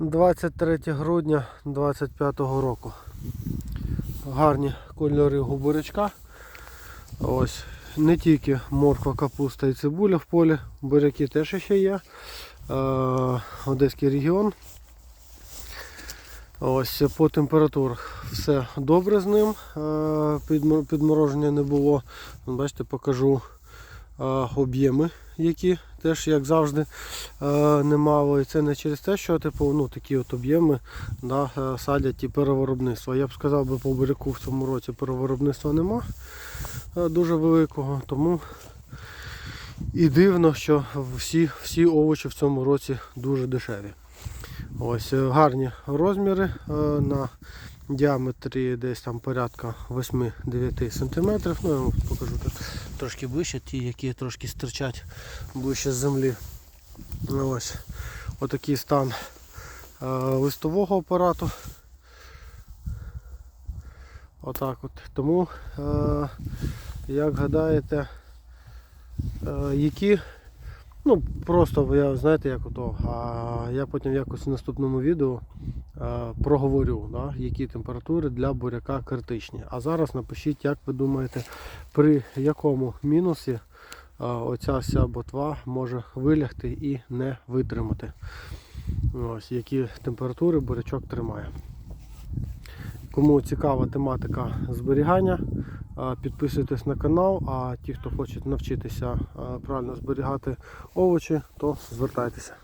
23 грудня 25 року. Гарні кольори губурячка. Ось не тільки морква, капуста і цибуля в полі, буряки теж ще є. Е, Одеський регіон. Ось по температурах все добре з ним. Е, Підмороження не було. Бачите, покажу об'єми, які теж, як завжди, немало. І це не через те, що типу, ну, такі от об'єми да, е, садять і перевиробництво. Я б сказав, би, по буряку в цьому році перевиробництва нема е, дуже великого, тому і дивно, що всі, всі овочі в цьому році дуже дешеві. Ось е, гарні розміри на діаметрі десь там порядка 8-9 см. Ну, я вам покажу тут трошки ближче, ті, які трошки стирчать ближче з землі. Ну, Ось отакий стан е, листового апарату. Отак от. Тому, е, як гадаєте, е, які Ну, просто я знаєте, як ото. А я потім якось в наступному відео проговорю, да, які температури для буряка критичні. А зараз напишіть, як ви думаєте, при якому мінусі а, оця вся ботва може вилягти і не витримати. Ось, які температури бурячок тримає. Кому цікава тематика зберігання, підписуйтесь на канал, а ті, хто хоче навчитися правильно зберігати овочі, то звертайтеся.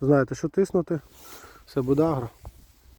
Знаєте, що тиснути. Все буде агро.